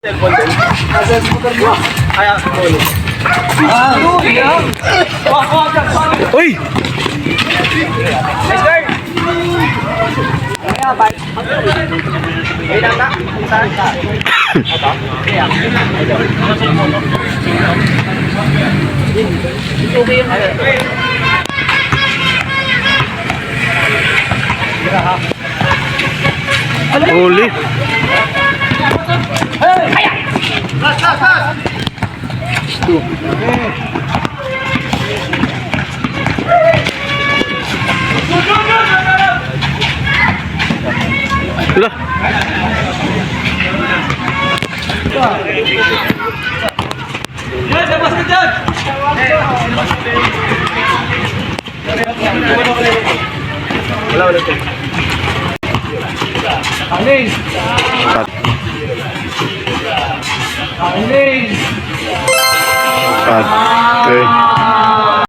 Cellphone din. Ah, cellphone mo. Kaya, phone. Ah, yun. Wak, wak, wak. Uy! Let's start. Kaya, Okay yung Huli. Lah. Wala, wala ito. Anis! Patay.